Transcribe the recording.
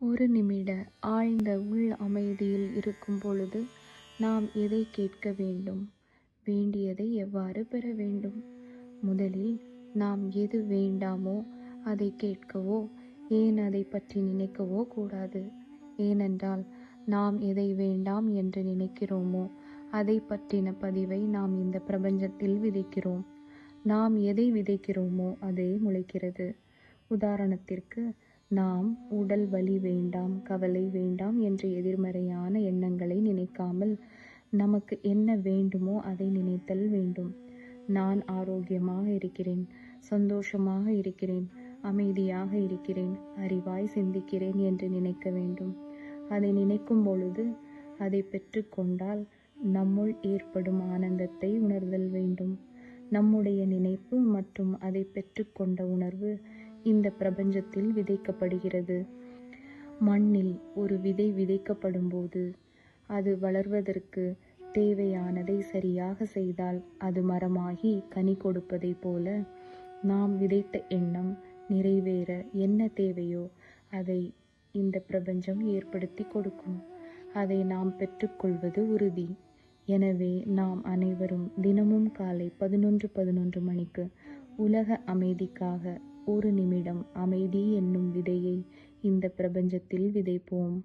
ஒரு நிமிட ஆழ்ந்த உள் அமைதியில் இருக்கும் பொழுது நாம் எதை கேட்க வேண்டும்? வேண்டியதை எவ்வாறு பெற வேண்டும்? முதலில் நாம் எது வேண்டாமோ அதை கேட்கவோ ஏன் அதை பற்றி நினைக்கவோ கூடாது. ஏனென்றால் நாம் எதை வேண்டாம் என்று நினைக்கிறோமோ அதை பற்றின பதிவை நாம் இந்த பிரபஞ்சத்தில் விதைக்கிறோம். நாம் எதை விதைக்கிறோமோ அதே முளைக்கிறது. உதாரணத்திற்கு நாம் உடல் வலி வேண்டாம் கவலை வேண்டாம் என்ற எதிர்மறையான எண்ணங்களை நினைக்காமல் நமக்கு என்ன வேண்டுமோ அதை நினைத்தல் வேண்டும். நான் ஆரோக்கியமாக இருக்கிறேன் சந்தோஷமாக இருக்கிறேன் அமைதியாக இருக்கிறேன் அறிவாய் சிந்திக்கிறேன் என்று நினைக்க வேண்டும். அதை நினைக்கும் பொழுது அதை பெற்றுக்கொண்டால் நம்முள் ஏற்படும் ஆனந்தத்தை உணர்தல் வேண்டும். நம்முடைய நினைப்பு மற்றும் அதை பெற்றுக்கொண்ட உணர்வு இந்த பிரபஞ்சத்தில் விதைக்கப்படுகிறது. மண்ணில் ஒரு விதை விதைக்கப்படும் போது அது வளர்வதற்கு தேவையானதை சரியாக செய்தால் அது மரமாகி கனி கொடுப்பதைப் போல நாம் விதைத்த எண்ணம் நிறைவேற என்ன தேவையோ அதை இந்த பிரபஞ்சம் ஏற்படுத்தி கொடுக்கும். அதை நாம் பெற்றுக்கொள்வது உறுதி. எனவே நாம் அனைவரும் தினமும் காலை பதினொன்று பதினொன்று மணிக்கு உலக அமைதிக்காக ஒரு நிமிடம் அமைதி என்னும் விதையை இந்த பிரபஞ்சத்தில் விதைப்போம்.